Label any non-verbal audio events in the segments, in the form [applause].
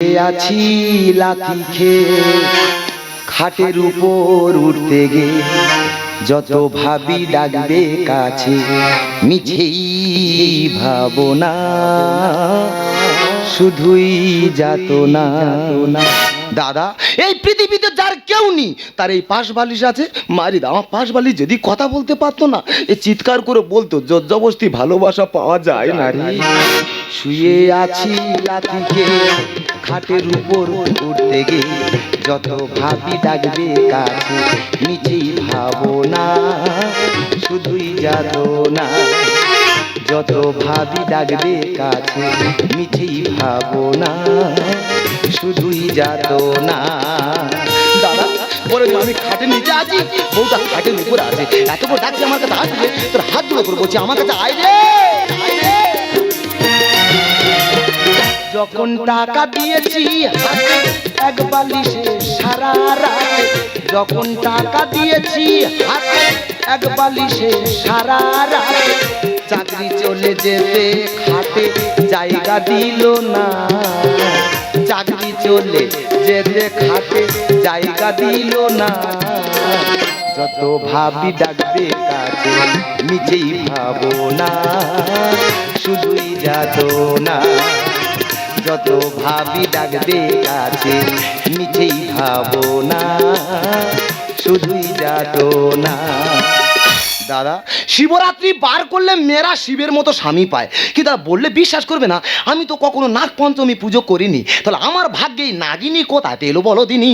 আছি লাথি খেয়ে খাটের উপর উঠতে গে যত ভাবি ডাকবে কাছে মিছেই ভাবনা শুধুই যাত না দাদা এই পৃথিবীতে যার কেউ নেই তার এই পাশ বালিশ আছে। মারি আমার পাশ বালিশ যদি কথা বলতে পারতো না এ চিৎকার করে বলতো জবস্তি ভালোবাসা পাওয়া যায় না রে। শুয়ে আছি লাতিকে খাটের উপর উঠতে গে যত ভাবি ডাকবে কাছে নিচেই ভাবো না শুধুই যাতো না যত ভাবি ডাকবে কাছে মিছেই ভাবো না শুধুই যাত না দাদা বলে আমি খাটের নিচে আছি, বউটা খাটের উপরে আছে। এত করে ডাকছে আমার কাছে আসবে তোর হাত জুড়ে করে বলছি আমার কাছে আয়। যখন টাকা দিয়েছি এক বালিশে সারা রাত। যখন টাকা দিয়েছি এক বালিশে সারা রাত। চাকরি চলে যেতে খাটে জায়গা দিল না। চাকরি চলে যেতে খাটে জায়গা দিল না। যত ভাবি ডাকবে কাছে, নিজেই ভাবো না। শুধুই যাত না যত ভাবি ডাকবে কাছে নিচেই ভাবো না শুধুই যাত না দাদা, শিবরাত্রি বার করলে মেয়েরা শিবের মতো স্বামী পায়। কি দাদা বললে বিশ্বাস করবে না? আমি তো কখনো নাগ পঞ্চমী পুজো করিনি। তাহলে আমার ভাগ্যে নাগিনী কোথায় পেল বলো দিনি?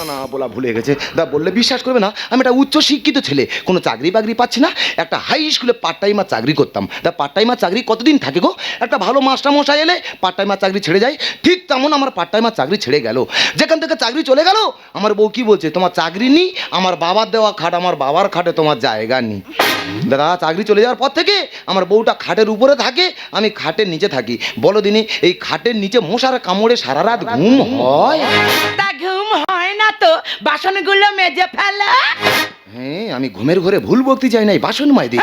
না না বলা ভুলে গেছে। দা বললে, বিশ্বাস করবে না, আমি একটা উচ্চ শিক্ষিত ছেলে, কোনো চাকরি বাকরি পাচ্ছি না, একটা হাই স্কুলে পার্ট টাইমার চাকরি করতাম। তা পার্ট টাইমার চাকরি কতদিন থাকে গো? একটা ভালো মাস্টার মশাই এলে পার্ট টাইমার চাকরি ছেড়ে যায়, ঠিক তেমন আমার পার্ট টাইমার চাকরি ছেড়ে গেল। যেখান থেকে চাকরি চলে গেল, আমার বউ কি বলছে, তোমার চাকরি নেই, আমার বাবার দেওয়া খাট, আমার বাবার খাটে তোমার জায়গা নেই। দাদা, চাকরি চলে যাওয়ার পর থেকে আমার বউটা খাটের উপরে থাকে, আমি খাটের নিচে থাকি। বলো দিনে, এই খাটের নিচে মশার কামড়ে সারা রাত ঘুম হয়? ঘুম না তো? বাসনগুলো মেজে ফেলা। হ্যাঁ আমি ঘুমের ঘরে ভুল বকতে চাই নাই বাসন মাই দিই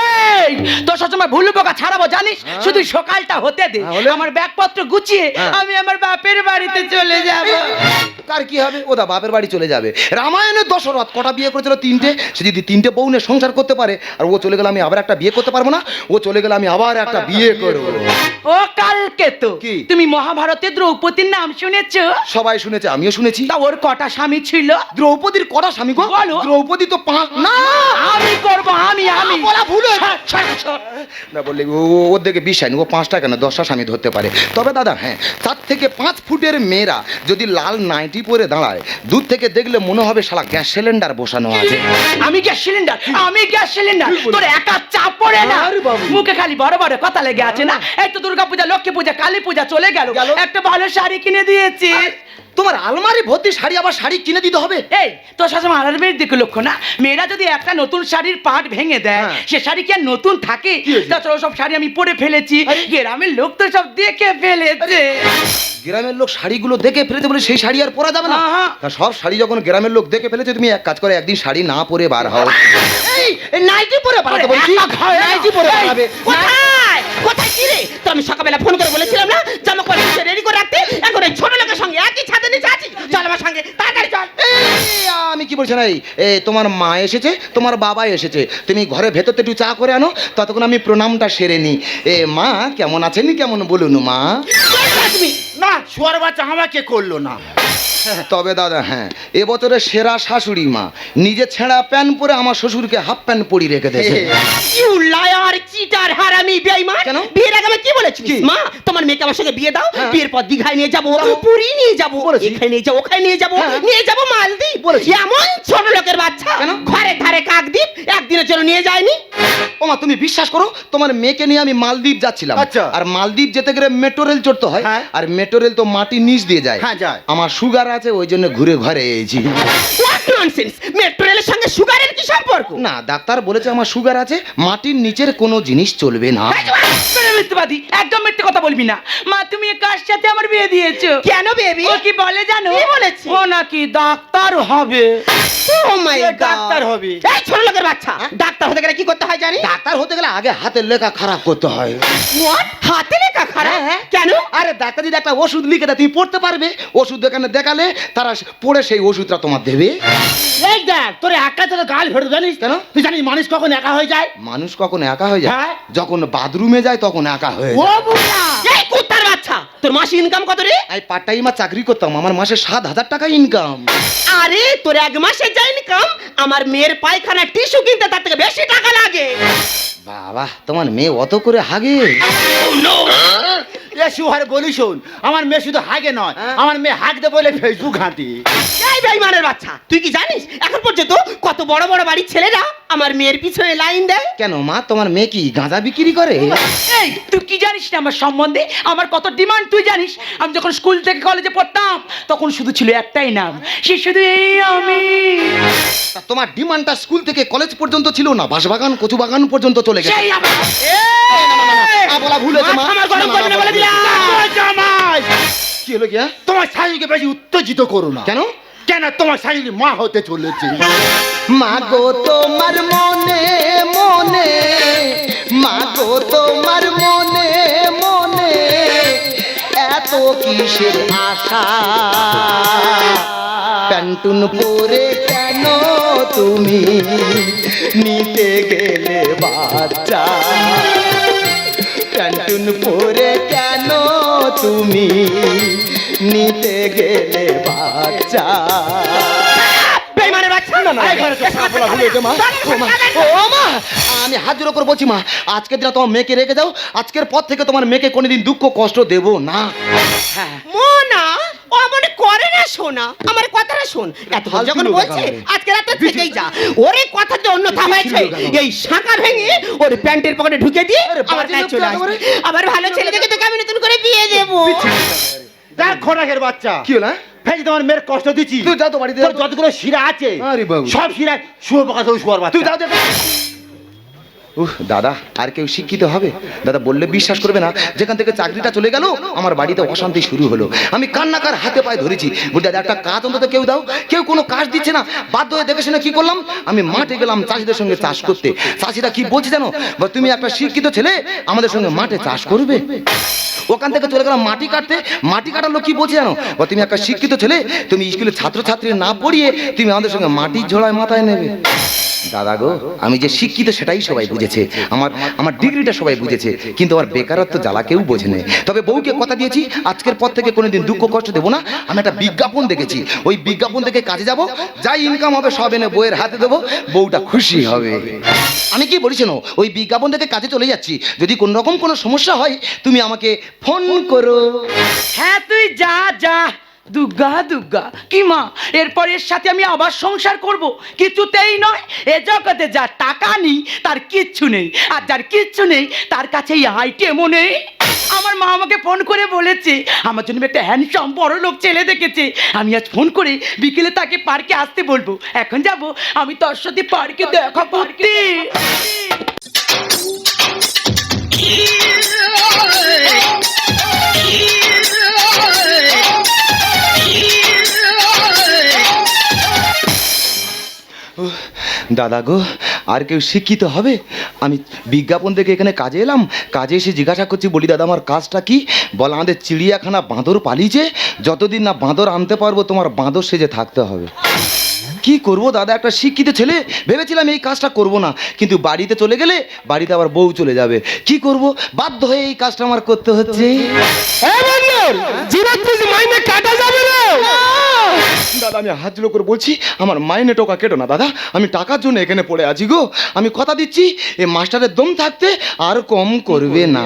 এই তোর সবসময় ভুল বোকা ছাড়াবো জানিস? শুধু সকালটা হতে দে। হ্যাঁ, হলে? আমার ব্যাগপত্র গুছিয়ে হ্যাঁ। আমি আমার বাপের বাড়িতে চলে যাব। তার কি হবে? ওদা বাপের বাড়ি চলে যাবে। রামায়ণের দশরথ কটা বিয়ে করেছিল? তিনটে। সে যদি তিনটে বউ নিয়ে সংসার করতে পারে আর ও চলে গেলে আমি আবার একটা বিয়ে করতে পারব না ও চলে গেলে আমি আবার একটা বিয়ে করব। ও কালকে তো কি? তুমি মহাভারতে দ্রৌপদীর নাম শুনেছো? সবাই শুনেছে আমিও শুনেছি। তা ওর কটা স্বামী ছিল? দ্রৌপদীর কটা স্বামী গো? বলো। দ্রৌপদী তো পাঁচ না। আমি করব আমি আমি। বলা ভুল। না বললে ওর দিকে বিশ্বাস নেই ও পাঁচটা কেন দশটা স্বামী ধরতে পারে। তবে দাদা হ্যাঁ তার থেকে পাঁচ ফুটের মেয়েরা যদি লাল নাইটি পরে দাঁড়ায় দূর থেকে দেখলে মনে হবে শালা গ্যাস সিলিন্ডার বসানো আছে। আমি গ্যাস সিলিন্ডার আমি গ্যাস সিলিন্ডার। তোর একা চাপ পড়ে না। মুখে খালি বড় বড় কথা লেগে আছে না? এই তো দুর্গা পূজা লক্ষ্মী পূজা কালী পূজা চলে গেল। একটা ভালো শাড়ি কিনে দিয়েছি। তোমার আলমারি ভর্তি শাড়ি আবার শাড়ি কিনে দিতে হবে? এই তোর সবসময় আলার মেয়ের দিকে লক্ষ্য না? মেয়েরা যদি একটা নতুন শাড়ির পাট ভেঙে দেয় হ্যাঁ। সে শাড়ি কি আর নতুন থাকে? তাছাড়া সব শাড়ি আমি পরে ফেলেছি। গ্রামের লোক তো সব দেখে ফেলেছে। গ্রামের লোক শাড়িগুলো দেখে ফেলেছে বলে সেই শাড়ি আর পরা যাবে না। তা সব শাড়ি যখন গ্রামের লোক দেখে ফেলেছে তুমি এক কাজ করে একদিন শাড়ি না পরে বার হও। নাইটি পরে বাড়াতে বলছি। নাইটি পরে বাড়াবে কোথায়? কোথায় কি রে? তো আমি সকালবেলা ফোন করে বলেছিলাম না জামা কাপড় রেডি করে রাখতে এখন এই ছোট লোকের সঙ্গে একই ছাদের নিচে আছি চল আমার সঙ্গে তাড়াতাড়ি চল এই, আমি কি বলছি না এই এ, তোমার মা এসেছে তোমার বাবা এসেছে তুমি ঘরে ভেতরতে একটু চা করে আনো ততক্ষণ আমি প্রণামটা সেরে নি এ মা কেমন আছেন কেমন বলুন মা না শুয়ার বাচ্চা আমাকে করল না তবে দাদা হ্যাঁ এবছরের সেরা শাশুড়ি মা নিজে ছেঁড়া প্যান্ট পরে আমার শ্বশুরকে হাফ প্যান্ট পরিয়ে রেখে দিয়েছে ইউ লায়ার চিটার হারামি বেঈমান কেন? বিয়ের আগে আমি কি বলেছি কি? মা তোমার মেয়েকে আমার সঙ্গে বিয়ে দাও হ্যাঁ। বিয়ের পর দীঘায় নিয়ে যাব। পুরী নিয়ে যাব। এখানে নিয়ে যাব ওখানে নিয়ে যাব হ্যাঁ। নিয়ে যাব মালদ্বীপ বলেছি। এমন ছোট লোকের বাচ্চা। কেন? ঘরে ধারে কাকদ্বীপ একদিনের জন্য নিয়ে যায়নি। ওমা তুমি বিশ্বাস করো তোমার মেয়েকে নিয়ে আমি মালদ্বীপ যাচ্ছিলাম। আচ্ছা। আর মালদ্বীপ যেতে গেলে মেট্রো রেল চড়তে হয় হ্যাঁ। আর মেট্রো রেল তো মাটির নিচ দিয়ে যায়। হ্যাঁ, যায়। আমার সুগার আছে ওই জন্য ঘুরে ঘরে এসেছি। হোয়াট ননসেন্স মেট্রো রেলের সঙ্গে সুগারের কি সম্পর্ক? না ডাক্তার বলেছে আমার সুগার আছে মাটির নিচের কোনো জিনিস চলবে না। মিথ্যেবাদী একদম মিথ্যে কথা বলবি না। মা তুমি কার সাথে আমার বিয়ে দিয়েছ? কেন বেবি ও কি বলে জানো? কি বলেছে? ও নাকি ডাক্তার হবে। ও মাই এ ডাক্তার হবে। এই ছোট লোকের বাচ্চা। ডাক্তার হতে গেলে কি করতে হয় জানি ডাক্তার হতে গেলে আগে হাতের লেখা খারাপ করতে হয়। হোয়াট হাতে লেখা খারাপ? হ্যাঁ। কেন? আরে ডাক্তার যদি একটা ওষুধ লিখে দেয় তুমি পড়তে পারবে। ওষুধ দোকানে দেখালে তারা পড়ে সেই ওষুধটা তোমার দেবে। এই দেখ তোর একা তোর গাল ফেটে জানিস? কেন? তুই জানিস মানুষ কখন একা হয়ে যায়? মানুষ কখন একা হয়ে যায়। যখন বাথরুমে যায় তখন একা হয়ে ও যায়। বুড়া! এই তোর মাসে ইনকাম কত রে? আমি পার্ট টাইমার চাকরি করতাম আমার মাসে সাত হাজার টাকা ইনকাম আরে তোর এক মাসে যা ইনকাম আমার মেয়ের পায়খানা টিস্যু কিনতে তার থেকে বেশি টাকা লাগে। বাবা তোমার মেয়ে অত করে হাগে। এ সুহার বলি শোন আমার মেয়ে শুধু হাগে নয় হ্যাঁ? আমার মেয়ে হাগতে বলে ফেসবুক ঘাঁটি। এই বেইমানের বাচ্চা তুই কি জানিস? এখন পর্যন্ত কত বড় বড় বাড়ির ছেলেরা আমার মেয়ের পিছনে লাইন দেয়? কেন মা তোমার মেয়ে কি গাঁজা বিক্রি করে? এই তুই কি জানিস না আমার সম্বন্ধে? আমার কত ডিমান্ড তুই জানিস? আমি যখন স্কুল থেকে কলেজে পড়তাম তখন শুধু ছিল একটাই নাম সে শুধু এই আমি। তা তোমার ডিমান্ডটা স্কুল থেকে কলেজ পর্যন্ত ছিল না? বাঁশবাগান কচু বাগান পর্যন্ত চলে গেছে। সেই আমার আ, বলা ভুল হয়েছে মা। মাথা আমার গরম না, না, করবে না হলো কি হ্যাঁ? তোমার শাশুড়িকে বেশি উত্তেজিত করো না। কেন? কেন? তোমার শাশুড়ি মা হতে চলেছে। মা গো তোমার মনে মনে। মা গো তোমার মনে মনে। এত কিসের আশা? প্যান্টুন পরে কেন তুমি নিতে গেলে বাচ্চা? প্যান্টুন পরে কেন তুমি নিতে গেলে বাচ্চা। আমি হাজির ওপর করে বলছি মা আজকের দিনে তোমার মেয়েকে রেখে যাও আজকের পর থেকে তোমার মেয়েকে কোনোদিন দুঃখ কষ্ট দেব না। মোনা! ও মনে করে না শোনা আমার কথাটা শোন। এত যখন বলছে আজকে রাতে থেকেই যা। ওরে কথা যে হয়েছে একেবারে। এই শাঁখা ভেঙে ওর প্যান্টের পকেটে ঢুকে দিয়ে আমার কাছে চলে আসবে। আবার ভালো ছেলে দেখে তোকে আমি নতুন করে বিয়ে দেবো। দেখ খোরাকের বাচ্চা। কি হলো হ্যাঁ? ফেজি তোমার মেয়ের কষ্ট দিচ্ছি। তুই যা তো বাড়িতে তোর যতগুলো শিরা আছে সব শিরা শুয়োর পাকা শুয়োর বাচ্চা। তুই যাও যাও। উহ, দাদা, আর কেউ শিক্ষিত হবে? দাদা বললে বিশ্বাস করবে না। যেখান থেকে চাকরিটা চলে গেল, আমার বাড়িতে অশান্তি শুরু হলো। আমি কান্নাকার হাতে পায়ে ধরেছি। বলি দাদা, একটা কাজ অন্তত কেউ দাও। কেউ কোনো কাজ দিচ্ছে না। বাধ্য হয়ে দেখে শুনে কি করলাম? আমি মাঠে গেলাম চাষিদের সঙ্গে চাষ করতে। চাষিরা কি বলছে জানো? বা তুমি একটা শিক্ষিত ছেলে, আমাদের সঙ্গে মাঠে চাষ করবে? ওখান থেকে চলে গেলাম মাটি কাটতে। মাটি কাটার লোক কি বলছে জানো? বা তুমি একটা শিক্ষিত ছেলে, তুমি স্কুলে ছাত্রছাত্রী না পড়িয়ে তুমি আমাদের সঙ্গে মাটির ঝোড়ায় মাথায় নেবে। দাদা গো, আমি যে শিক্ষিত সেটাই সবাই বুঝেছে। আমার আমার ডিগ্রিটা সবাই বুঝেছে, কিন্তু আমার বেকারত্ব জ্বালা কেউ বোঝে নেই তবে বউকে কথা দিয়েছি, আজকের পর থেকে কোনোদিন দুঃখ কষ্ট দেবো না। আমি একটা বিজ্ঞাপন দেখেছি, ওই বিজ্ঞাপন দেখে কাজে যাব যাই ইনকাম হবে সব এনে বউয়ের হাতে দেবো, বউটা খুশি হবে। আমি কি বলিস ওই বিজ্ঞাপন দেখে কাজে চলে যাচ্ছি, যদি কোনো রকম কোনো সমস্যা হয়, তুমি আমাকে ফোন করো। হ্যাঁ তুই যা যা। দুর্গা দুর্গা কি মা, এরপর এর সাথে আমি আবার সংসার করব? কিছুতেই নয়। এ জগতে যার টাকা নেই, তার কিচ্ছু নেই। আর যার কিচ্ছু নেই, তার কাছে এই আইটেমও নেই। আমার মা আমাকে ফোন করে বলেছে, আমার জন্য একটা হ্যান্ডসাম বড় লোক ছেলে দেখেছে। আমি আজ ফোন করে বিকেলে তাকে পার্কে আসতে বলব। এখন যাব, আমি তোর সাথে পার্কে দেখা করতে। দাদা গো, আর কেউ শিক্ষিত হবে? আমি বিজ্ঞাপন থেকে এখানে কাজে এলাম, কাজে এসে জিজ্ঞাসা করছি, বলি, দাদা, আমার কাজটা কি? বলে, আমাদের চিড়িয়াখানা বাঁদর পালিয়েছে, যতদিন না বাঁদর আনতে পারব, তোমার বাঁদর সেজে থাকতে হবে। কি করব, দাদা? একটা শিক্ষিত ছেলে? ভেবেছিলাম এই কাজটা করব না, কিন্তু বাড়িতে চলে গেলে, বাড়িতে আবার বউ চলে যাবে। কি করব? বাধ্য হয়ে এই কাজটা আমার করতে হচ্ছে। মাইনে কাটা আমি কেটো না, দাদা। আমি টাকার জন্য এখানে পড়ে আছি গো। আমি কথা দিচ্ছি এই মাস্টারের দম থাকতে আর কম করবে না।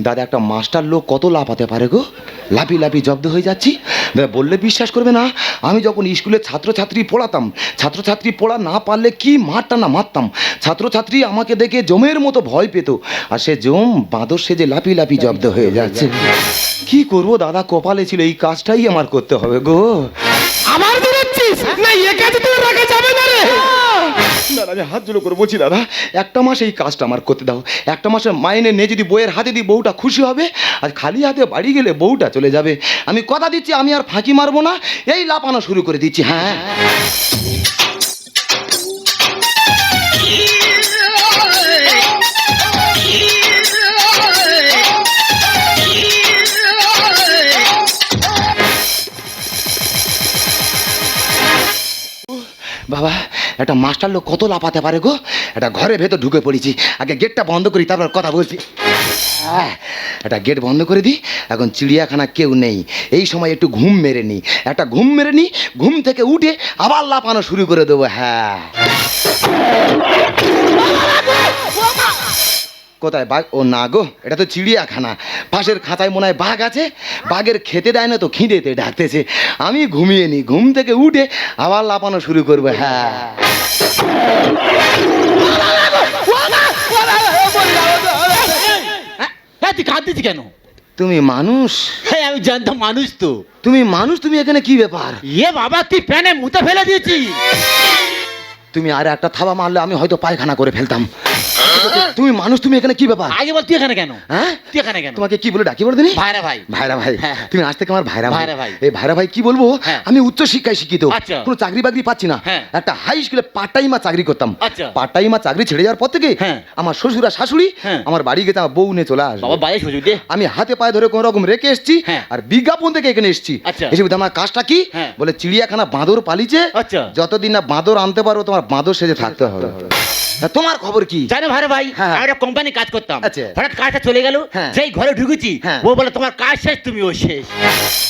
দাদা, একটা মাস্টার লোক কত লাফাতে পারে গো? লাপি লাপি জব্দ হয়ে যাচ্ছি। বললে বিশ্বাস করবে না। আমি যখন স্কুলে ছাত্রছাত্রী পড়াতাম, ছাত্রছাত্রী পড়া না পারলে কি মারটা না মারতাম? ছাত্রছাত্রী আমাকে দেখে জমের মতো ভয় পেত। আর সে জম, বাঁদর সেজে লাপি লাপি জব্দ হয়ে যাচ্ছে। কি করব দাদা, কপালে ছিল এই কাজটাই আমার করতে হবে গো। আমার বেরোচ্ছিস? না, এ কাজে তোর রাখা যাবে না রে। দাদা, আমি হাত জুলো করে বলছি, দাদা, একটা মাস এই কাজটা আমার করতে দাও। একটা মাসের মাইনে নিয়ে যদি বইয়ের হাতে দিই, বউটা খুশি হবে, আর খালি হাতে বাড়ি গেলে বউটা চলে যাবে। আমি কথা দিচ্ছি, আমি আর ফাঁকি মারবো না। এই লাপানো শুরু করে দিচ্ছি হ্যাঁ। বাবা, একটা মাস্টার লোক কত লাফাতে পারে গো? একটা ঘরের ভেতর ঢুকে পড়েছি। আগে গেটটা বন্ধ করি, তারপর কথা বলছি। হ্যাঁ একটা গেট বন্ধ করে দিই এখন চিড়িয়াখানা কেউ নেই। এই সময় একটু ঘুম মেরে নিই একটা ঘুম মেরে নিই ঘুম থেকে উঠে আবার লাফানো শুরু করে দেবো। হ্যাঁ। কোথায় বাঘ? ও না গো এটা তো চিড়িয়াখানা। পাশের খাঁচায় মনে হয় বাঘ আছে। বাঘের খেতে দেয় না তো খিদেতে ডাকতেছে। আমি ঘুমিয়ে নি ঘুম থেকে উঠে আবার লাপানো শুরু করব হ্যাঁ। হ্যাঁ তুই কাঁদতেছি কেন? তুমি মানুষ? হ্যাঁ আমি জানতাম মানুষ তো। তুমি মানুষ তুমি এখানে কি ব্যাপার? এ বাবা তুই প্যানে মুতে ফেলে দিয়েছিস। তুমি আর একটা থাবা মারলে আমি হয়তো পায়খানা করে ফেলতাম। তুমি মানুষ তুমি এখানে কি ব্যাপার আগে বল তুই এখানে কেন হ্যাঁ তুই এখানে কেন তোমাকে কি বলে ডাকি বলে দিনি ভাইরা ভাই ভাইরা ভাই হ্যাঁ, হ্যাঁ। তুমি আজ থেকে আমার ভাইরা ভাইরা ভাই। এই ভাইরা ভাই কি বলব হ্যাঁ। আমি উচ্চ শিক্ষায় শিক্ষিত আচ্ছা। কোনো চাকরি বাকরি পাচ্ছি না হ্যাঁ। একটা হাই স্কুলে পার্ট টাইমা চাকরি করতাম আচ্ছা। পার্ট টাইমা চাকরি ছেড়ে যাওয়ার পর থেকে হ্যাঁ। আমার শ্বশুর আর শাশুড়ি হ্যাঁ। আমার বাড়ি গেছে আমার বউ নিয়ে চলে আসবে বাবা বাইরে সুযোগ দে আমি হাতে পায়ে ধরে কোন রকম রেখে এসেছি হ্যাঁ। আর বিজ্ঞাপন থেকে এখানে এসেছি আচ্ছা। এসে বলতে আমার কাজটা কি। বলে চিড়িয়াখানা বাঁদর পালিছে আচ্ছা। যতদিন না বাঁদর আনতে পারো তোমার বাঁদর সেজে থাকতে হবে তোমার খবর কি জানো ভাইরা ভাই হ্যাঁ। একটা কোম্পানি কাজ করতাম আচ্ছা। হঠাৎ কাজটা চলে গেল হ্যাঁ। যেই ঘরে ঢুকেছি হ্যাঁ। ও বলে তোমার কাজ শেষ তুমিও শেষ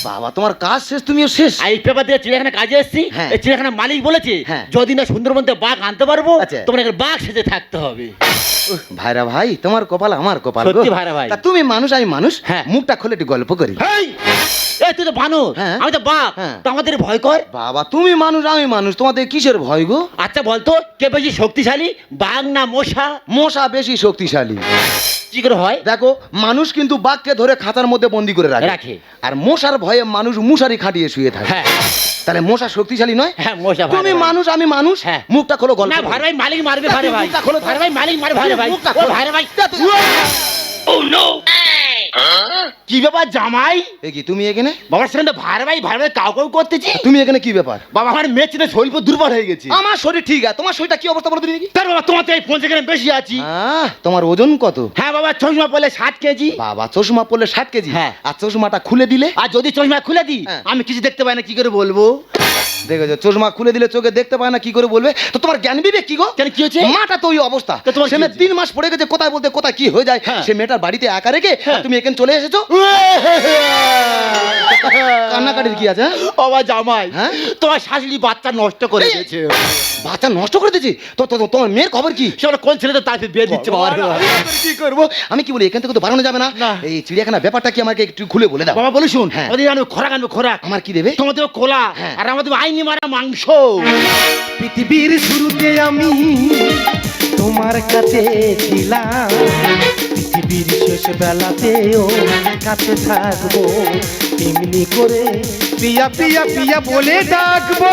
বাবা তোমার কাজ শেষ তুমিও শেষ আর এই পেপার দিয়ে চিড়িয়াখানা কাজে এসেছি হ্যাঁ। এই চিড়িয়াখানা মালিক বলেছে হ্যাঁ। যদি না সুন্দরবন থেকে বাঘ আনতে পারব আচ্ছা। তোমার এখানে বাঘ সেজে থাকতে হবে ভাইরা ভাই তোমার কপাল আমার কপাল সত্যি ভাইরা ভাই। তুমি মানুষ আমি মানুষ হ্যাঁ। মুখটা খুলে একটু গল্প করি! এই তুই তো হ্যাঁ। আমি তো বাঘ হ্যাঁ। তো আমাদের ভয় কর বাবা তুমি মানুষ আমি মানুষ তোমাদের কিসের ভয় গো আচ্ছা বলতো কে বেশি শক্তিশালী বাঘ না মশা। মশা বেশি শক্তিশালী। কি করে হয়? দেখো মানুষ কিন্তু বাঘকে ধরে খাতার মধ্যে বন্দি করে রাখে। রাখে। আর মশার ভয়ে মানুষ মুশারি খাটিয়ে শুয়ে থাকে। হ্যাঁ। তাহলে মশা শক্তিশালী নয়? হ্যাঁ মশা তুমি মানুষ আমি মানুষ হ্যাঁ। মুখটা খোলো গল্প না ভাই ভাই মালিক মারবে ভাই ভাই। মুখটা খোলো ভাই মালিক মারবে ভাই ভাই। মুখটা খোলো। ভাই। ভাই Oh, কি ব্যাপার জামাই? এ কি তুমি এখানে? বাবার সঙ্গে ভাই ভাই ভাই ভাই কাউ কাউ করতেছি। তুমি এখানে কি ব্যাপার? বাবা আমার মেয়ে ছিল শরীর পুরো দুর্বল হয়ে গেছে। আমার শরীর ঠিক আছে তোমার শরীরটা কি অবস্থা বলো তুমি দেখি। তার বাবা তোমার তো এই পঞ্চাশ গ্রাম বেশি আছি। তোমার ওজন কত? হ্যাঁ বাবা চশমা পড়লে ষাট কেজি। বাবা চশমা পড়লে ষাট কেজি? হ্যাঁ। আর চশমাটা খুলে দিলে? আর যদি চশমা খুলে দিই হ্যাঁ। আমি কিছু দেখতে পাই না কি করে বলব? দেখেছ? চশমা খুলে দিলে চোখে দেখতে পায় না কি করে বলবে? তো তোমার জ্ঞান বিবেক কি গো? কেন কি হয়েছে? মাটা তো ওই অবস্থা। তোমার সে তিন মাস পড়ে গেছে কোথায় বলতে কোথায় কি হয়ে যায়? হ্যাঁ। সে মেয়েটার বাড়িতে একা রেখে হ্যাঁ। তুমি এখানে চলে এসেছ? কান্নাকাটির কি আছে? হ্যাঁ? বাবা জামাই হ্যাঁ? তোমার শাশুড়ি বাচ্চা নষ্ট করে দিয়েছে। বাচ্চা নষ্ট করে দিয়েছি? তো তোমার মেয়ের খবর কি? সে বলে, কোন ছেলে তো তাকে বিয়ে দিচ্ছে বাবা? বাবা। কি করব? আমি কি বলি এখান থেকে তো বাড়ানো যাবে না। এই চিড়িয়াখানা ব্যাপারটা কি আমাকে একটু খুলে বলে দাও? বাবা বলে শুন হ্যাঁ। খোরাক আনবে খোরাক আমার কি দেবে? তোমাদের কোলা হ্যাঁ। আর আমাদের আইনি মারা মাংস। পৃথিবীর শুরুতে আমি তোমার কাছে ছিলাম। পৃথিবীর শেষ বেলাতেও কাছে থাকব, এমনি করে পিয়া প্রিয়া প্রিয়া বলে ডাকবো।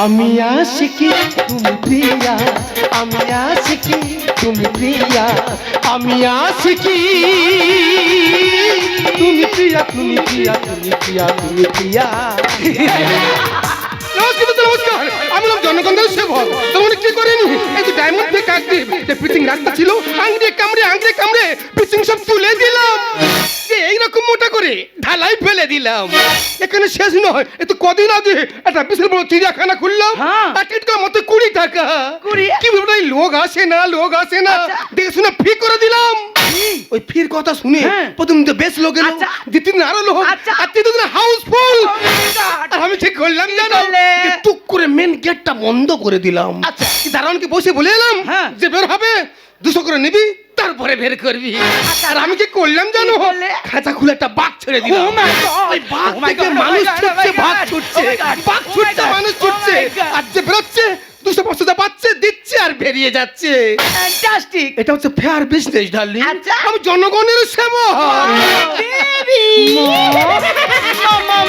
আমি আশিকি তুমি প্রিয়া। আমি আশিকি তুমি প্রিয়া। আমি আশিকি তুমি প্রিয়া তুমি প্রিয়া তুমি প্রিয়া তুমি প্রিয়া। [laughs] নমস্কার আমি লোক জনগণের সেবক তোমার কি করেনি? এই যে ডায়মন্ড পে কাটবে যে পিচিং রাস্তা ছিল আংড়ে কামড়ে আংড়ে কামড়ে পিচিং সব তুলে দিলাম। এইরকম মোটা করে ঢালাই ফেলে দিলাম। এখানে শেষ নয় এ তো কদিন আগে একটা বিশাল বড় চিড়িয়াখানা খুললাম। হ্যাঁ। টিটকার মতো কুড়ি টাকা। কি বলব লোক আসে না লোক আসে না। আচ্ছা। দেখে শুনে ফি করে দিলাম। ওই ফির কথা শুনে হ্যাঁ। প্রথম তো বেশ লোক এলো আচ্ছা। দ্বিতীয় দিন আরও লোক আচ্ছা। আর তৃতীয় দিন হাউসফুল! আর আমি ঠিক করলাম জানো? টুক করে মেন গেটটা বন্ধ করে দিলাম। আচ্ছা। দারোয়ানকে বসে বলে এলাম হ্যাঁ। যে বের হবে দুশো করে নিবি তারপরে বের করবি। আর আমি কি করলাম জানো? খাঁচা খুলে একটা বাঘ ছেড়ে দিলাম। ওই বাঘ থেকে মানুষ ছুটছে বাঘ ছুটছে বাঘ ছুটছে মানুষ ছুটছে। আর যে বেরোচ্ছে দুশো পাঁচশোটা পাচ্ছে দিচ্ছে আর বেরিয়ে যাচ্ছে Fantastic! এটা হচ্ছে ফেয়ার বিজনেস ডার্লিং আচ্ছা। আমি জনগণের সেবক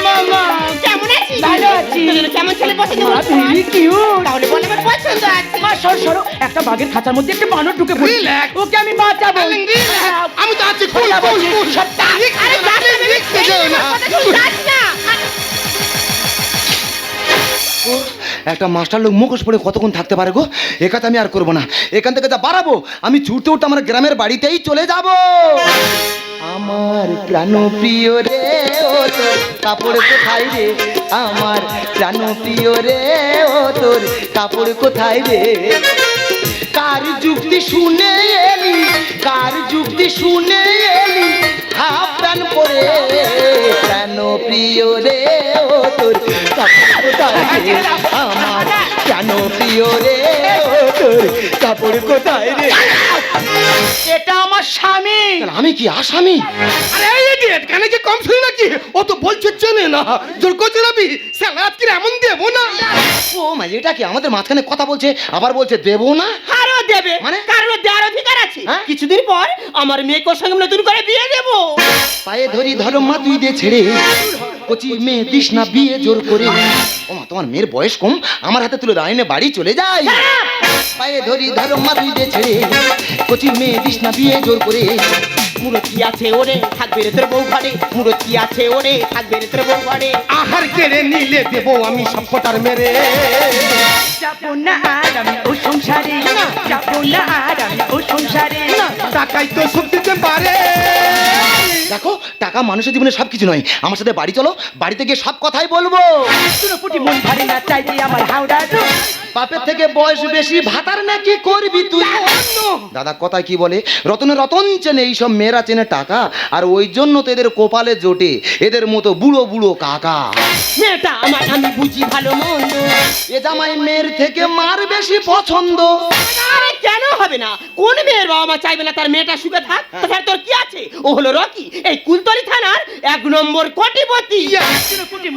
মামা! কেমন আছিস ভালো আছি। কেমন ছেলে পছন্দ very তাহলে বল আমার পছন্দ আছে মা, সরো, সরো। একটা বাঘের খাঁচার মধ্যে একটা বানর ঢুকে পড়েছে। Relax. ওকে আমি বাঁচাবো relax. আমি তো আছি ফুল বাঁচাবো। ফুল ফুল সব আরে যেও না যাস না একটা মাস্টার লোক মুখোশ পড়ে কতক্ষণ থাকতে পারে গো? একাতে আমি আর করব না। এখান থেকে যা বাড়াবো, আমি ছুটতে উঠতে আমার গ্রামের বাড়িতেই চলে যাব। আমার প্রাণ প্রিয় রে, ও তোর কাপড় কোথায় রে? আমার প্রাণ প্রিয় রে, ও তোর কাপড় কোথায় রে? কার যুক্তি শুনে এলি? কার যুক্তি শুনে এলি হাফ প্যান্ট পরে প্রাণ প্রিয় রে ও তোর কাপড় কোথায়? আমার প্রাণ প্রিয় রে ও তোর কাপড় কোথায় রে? এটা আমার স্বামী। আমি কি আসামি? আরে এই idiot, কানে যে কম শুনি নাকি? ও তো বলছে চেনে না। জোর করছে আজকে এমন দেবো না? ও মা এটা কি আমাদের মাঝখানে কথা বলছে আবার বলছে দেবো না? আরও দেবে। মানে? অধিকার আছে। হ্যাঁ? কিছুদিন পর আমার মেয়েকে ওর সঙ্গে নতুন করে বিয়ে দেব। পায়ে ধরি ধরো মা তুই দে ছেড়ে। কচি মেয়ে দিস না বিয়ে জোর করে। ও মা তোমার মেয়ের বয়স কম। আমার হাতে তুলে দাঁড়িয়ে বাড়ি চলে যাই। পায়ে ধরি ধরো মা তুই দে ছেড়ে। কচি মেয়ে দিস না বিয়ে জোর করে। মুরতি আছে ওরে থাকবে রে তোর বউ ঘরে মুরতি আছে ওরে থাকবে রে তোর বউ ঘরে আহার কেড়ে নিলে দেবো আমি সবকটার মেরে। যাব না আর আমি ও সংসারে। যাব না আর আমি ও সংসারে। টাকাই তো সব দিতে পারে। দেখো টাকা মানুষের জীবনে সব কিছু নয়। আমার সাথে বাড়ি চলো বাড়িতে গিয়ে সব কথাই বলব। পুটি মন ভারে না চাইতে আমার হাওড়া বাপের থেকে বয়স বেশি ভাতার নাকি করবি তুই? দাদা কথায় কি বলে? রতনে রতন চেনে এইসব মেয়েরা চেনে টাকা আর ওই জন্য তো এদের কোপালে জোটে এদের মতো বুড়ো বুড়ো কাকা। মেয়েটা আমার আমি বুঝি ভালো মন্দ। এ জামাই মেয়ের থেকে মার বেশি পছন্দ। আরে কেন হবে না? কোন মেয়ের বাবা মা চাইবে না তার মেয়েটা সুখে থাক? তাছাড়া তোর কি আছে? ও হলো রকি। এই কুলতলি থানার এক নম্বর কোটিপতি।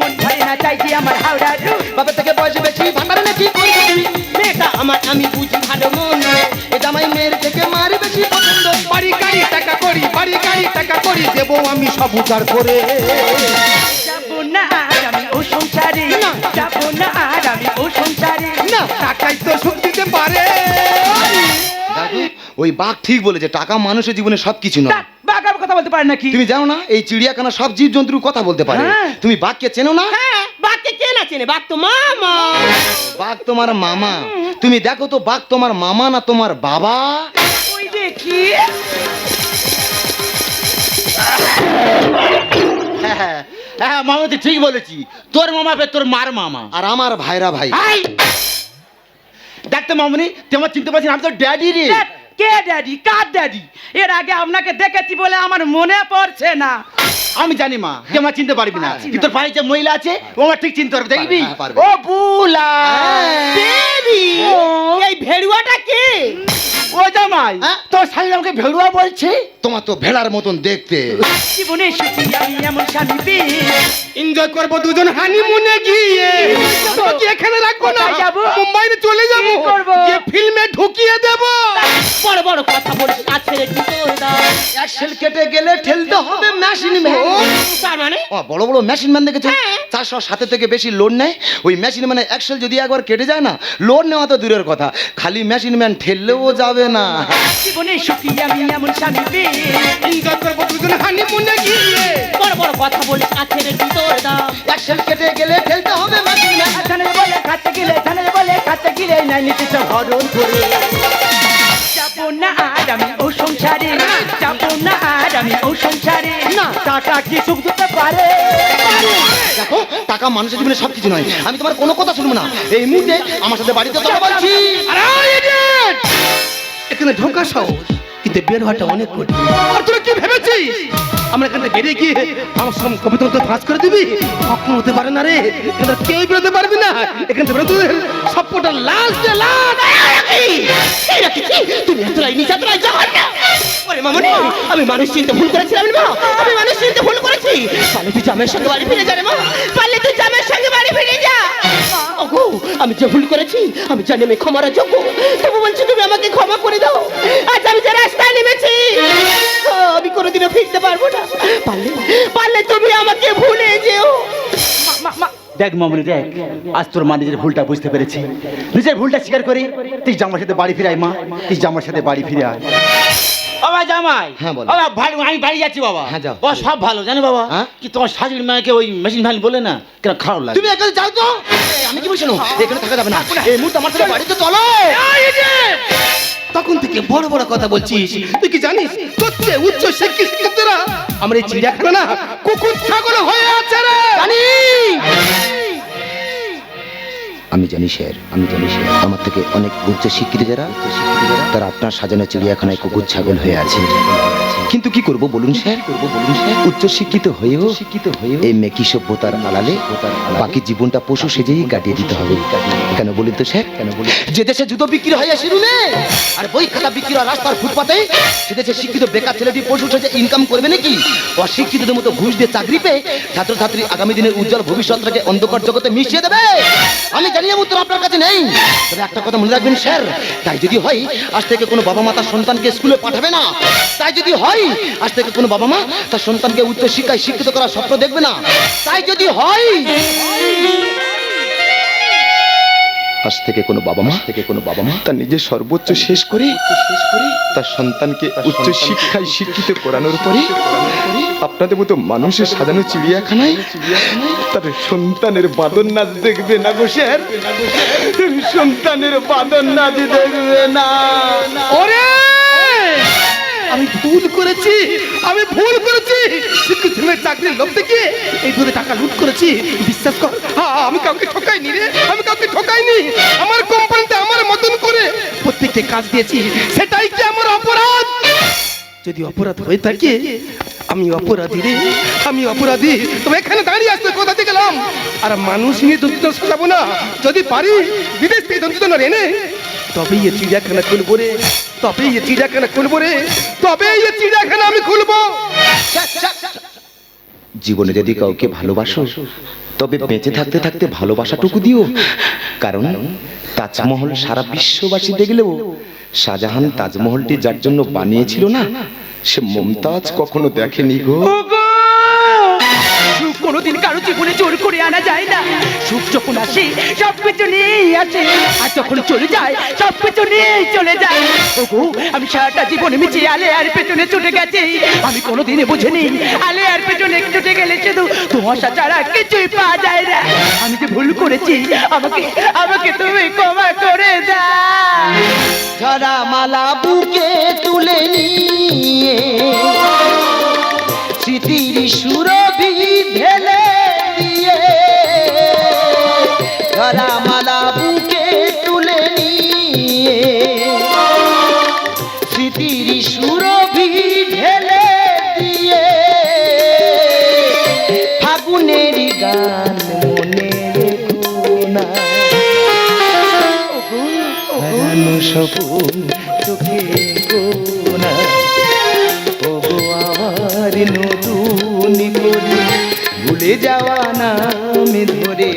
মন ভারে না চাইতে আমার হাওড়া বাপের থেকে বয়স বেশি ভাতার নাকি মেয়েটা আমার আমি বুঝি ভালো মন্দ। এ জামাই মেয়ের থেকে মার বেশি পছন্দ। বাড়ি গাড়ি টাকা করি বাড়ি গাড়ি টাকা করি দেবো আমি সব উজাড় করে। যাব না আর আমি ও সংসারে যাব না আর আমি ও সংসারে। না টাকাই তো সব দিতে পারে। ওই বাঘ ঠিক বলেছে টাকা মানুষের জীবনে সব কিছু নয় বাঘার কথা বলতে পারে নাকি? তুমি জানো না এই চিড়িয়াখানা সব জীব জন্তুর কথা বলতে পারে। হ্যাঁ। তুমি বাঘকে চেনো না? হ্যাঁ বাঘকে কে না চেনে বাঘ তো মামা। বাঘ তোমার মামা। তুমি দেখো তো বাঘ তোমার মামা না তোমার বাবা? ওই দেখি হ্যাঁ হ্যাঁ হ্যাঁ মামা তুই ঠিক বলেছি তোর মামা ফের তোর মার মামা। আর আমার ভাইরা ভাই। দেখতে মামনি তোমার চিনতে পারছি না, আমি তো ড্যাডি রে। কে ড্যাডি কার ড্যাডি এর আগে আপনাকে দেখেছি বলে আমার মনে পড়ছে না। আমি জানি মা তুই আমার চিনতে পারবি না। না। কিন্তু তোর পায়ে যে মহিলা আছে ও আমার ঠিক চিনতে পারবে দেখবি? হ্যাঁ, ও বুলা বেবি এই ভেড়ুয়াটা কে? ও জামাই হ্যাঁ? তোর স্বামী আমাকে ভেড়ুয়া বলছে? তোমার তো ভেড়ার মতন দেখতে। জীবনে সুখী আমি এমন স্বামী পেয়ে এনজয় করব দুজন হানিমুনে গিয়ে। তোকে এখানে রাখব না। কোথায় যাব? মুম্বাইতে চলে যাব। কি করব? গিয়ে ফিল্মে ঢুকিয়ে দেবো। বড় বড় কথা বলিস কি অ্যাক্সেল কেটে গেলে ঠেলতে হবে মেশিন ম্যান তার মানে? ও বড় বড় মেশিন ম্যান দেখেছ? হ্যাঁ। চারশো সাথে থেকে বেশি লোড নেয়। ওই মেশিন ম্যানে অ্যাক্সেল যদি একবার কেটে যায় না লোড নেওয়া তো দূরের কথা। খালি মেশিন ম্যান ঠেললেও যাবে। না। জীবনে সুখী আমি এমন স্বামী পেয়ে এনজয় করব দুজন হানিমুনে গিয়ে। বড় বড় কথা বলিস আছে রে কি তোর দাম। অ্যাক্সেল কেটে গেলে ঠেলতে হবে মেশিন ম্যান আধানের কাছে গেলে ধানের বলে কাছে গেলে নাই নিতে সব হরণ করে যাব না আর আমি ও সংসারে যাব না আর আমি ও সংসারে। না। টাকা কি সুখ দিতে পারে? দেখো টাকা মানুষের জীবনে সব কিছু নয়। আমি তোমার কোনো কথা শুনব না। এই মুহূর্তে আমার সাথে বাড়িতে চলো বলছি! এখানে ঢোকা সহজ কিন্তু বের হওয়াটা অনেক কঠিন। কি ভেবেছিস? আমরা এখানে বেরিয়ে গিয়ে আমার সব কবিতা তো ফাঁস করে দিবি? কখনো হতে পারে না রে। এখানে কেউ বেরোতে পারবি না। এখান বেরোতে লাস্ট দে লাস্ট তুমি আমি মানুষ চিনতে ভুল করেছিলাম মা। আমি মানুষ চিনতে ভুল করেছি। পারলে তুই জামের সঙ্গে বাড়ি ফিরে যা মা। তুই জামের সঙ্গে বাড়ি ফিরে যা। আমি যে ভুল করেছি, আমি জানি আমি ক্ষমার যোগ্য। তবু বলছি আমাকে ক্ষমা করে দাও আজ আমি যে রাস্তায় নেমেছি আমি কোনোদিনও ফিরতে পারব না। পারলে পারলে তুমি আমাকে ভুলে যেও। দেখ মামনি দেখ আজ তোর মা নিজের ভুলটা বুঝতে পেরেছি। নিজের ভুলটা স্বীকার করি তুই জামার সাথে বাড়ি ফিরে আয় মা তুই জামার সাথে বাড়ি ফিরে আয়। বাবা জামাই হ্যাঁ, বলো। বাবা ভালো আমি বাড়ি যাচ্ছি বাবা। হ্যাঁ, যাও। সব ভালো জানো বাবা? হ্যাঁ? কি তোমার শাশুড়ি মাকে ওই মেশিন ভ্যান বলে না? কেন খারাপ লাগে? তুমি এখানে যাও তো। আমি কি বলছি এখানে থাকা যাবে না। এই মুহূর্তে আমার সাথে বাড়িতে চলো। তখন থেকে বড় বড় কথা বলছিস। তুই কি জানিস? করছে উচ্চ শিক্ষিত শিক্ষিতরা আমার এই চিড়িয়াখানা না কুকুর ছাগল হয়ে আছে রে। জানি আমি জানি স্যার আমি জানি স্যার আমার থেকে অনেক উচ্চ শিক্ষিত যারা, তারা আপনার সাজানো চিড়িয়াখানায় কুকুর ছাগল হয়ে আছে। কিন্তু কি করব বলুন স্যার? করব বলুন স্যার? উচ্চ শিক্ষিত হয়েও শিক্ষিত হয়েও এই মেকি সভ্যতার আড়ালে বাকি জীবনটা পশু সেজেই কাটিয়ে দিতে হবে। কেন বলুন তো স্যার? কেন বলুন যে দেশে জুতো বিক্রি হয় শিরুলে আর বই খাতা বিক্রি হয় রাস্তার ফুটপাতে সে দেশে শিক্ষিত বেকার ছেলেটি পশু সেজে ইনকাম করবে নাকি? অশিক্ষিতদের মতো ঘুষ দিয়ে চাকরি পেয়ে ছাত্রছাত্রী আগামী দিনের উজ্জ্বল ভবিষ্যৎটাকে অন্ধকার জগতে মিশিয়ে দেবে। আমি জানি না উত্তর আপনার কাছে নেই। তবে একটা কথা মনে রাখবেন স্যার তাই যদি হয় আজ থেকে কোনো বাবা মা তার সন্তানকে স্কুলে পাঠাবে না। তাই যদি হয় আজ থেকে কোনো বাবা মা তার সন্তানকে উচ্চ শিক্ষায় শিক্ষিত করার স্বপ্ন দেখবে না। তাই যদি হয় আজ থেকে কোনো বাবা মা থেকে কোনো বাবা মা তার নিজের সর্বোচ্চ শেষ করে শেষ করে তার সন্তানকে উচ্চ শিক্ষায় শিক্ষিত করানোর পরে আপনাদের মতো মানুষের সাজানো চিড়িয়াখানায় তার সন্তানের বাদন নাচ দেখবে না স্যার? সন্তানের বাদন নাচ দেখবে না। ওরে! আমি ভুল করেছি, আমি ভুল করেছি। ছেলের চাকরির লোভ থেকে এই দূরে টাকা লুট করেছি। বিশ্বাস কর আমি কাউকে ঠকাইনি রে, আমি কাউকে ঠকাইনি। আমার কোম্পানিতে আমার মতন করে প্রত্যেককে কাজ দিয়েছি, সেটাই কি আমার অপরাধ? যদি অপরাধ হয়ে থাকে, আমি অপরাধী রে, আমি অপরাধী। তবে এখানে দাঁড়িয়ে আসতে কোথা থেকে গেলাম আর মানুষ নিয়ে দন্তিত সাজাবো না। যদি পারি, বিদেশ থেকে দন্তিত এনে তবেই এ চিড়িয়াখানা খুলবো রে। তবেই এ চিড়িয়াখানা খুলবো রে। তবেই এ চিড়িয়াখানা আমি খুলবো। জীবনে যদি কাউকে ভালোবাসো তবে বেঁচে থাকতে থাকতে ভালোবাসাটুকু দিও। কারণ তাজমহল সারা বিশ্ববাসী দেখলেও শাহজাহান তাজমহলটি যার জন্য বানিয়েছিল না সে মমতাজ কখনো দেখেনি গো। জীবনে জোর করে আনা যায় না। সুখ যখন আসে, সব কিছু নিয়েই আসে। আর যখন চলে যায়, সব কিছু নিয়েই চলে যায়। ওগো, আমি সারাটা জীবনে মিছে আলে আর পেছনে ছুটে গেছি। আমি কোনোদিনে বুঝিনি আলে আর পেছনে ছুটে গেলে শুধু কুয়াশা ছাড়া কিছুই পাওয়া যায় না। আমি যে ভুল করেছি, আমাকে আমাকে তুমি ক্ষমা করে দাও। মালা বুকে তুলে নিয়ে, স্মৃতির সুরভি হারানো সব চোখে না ওগো আমার নতুন করে ভুলে যাওয়া নাম ধরে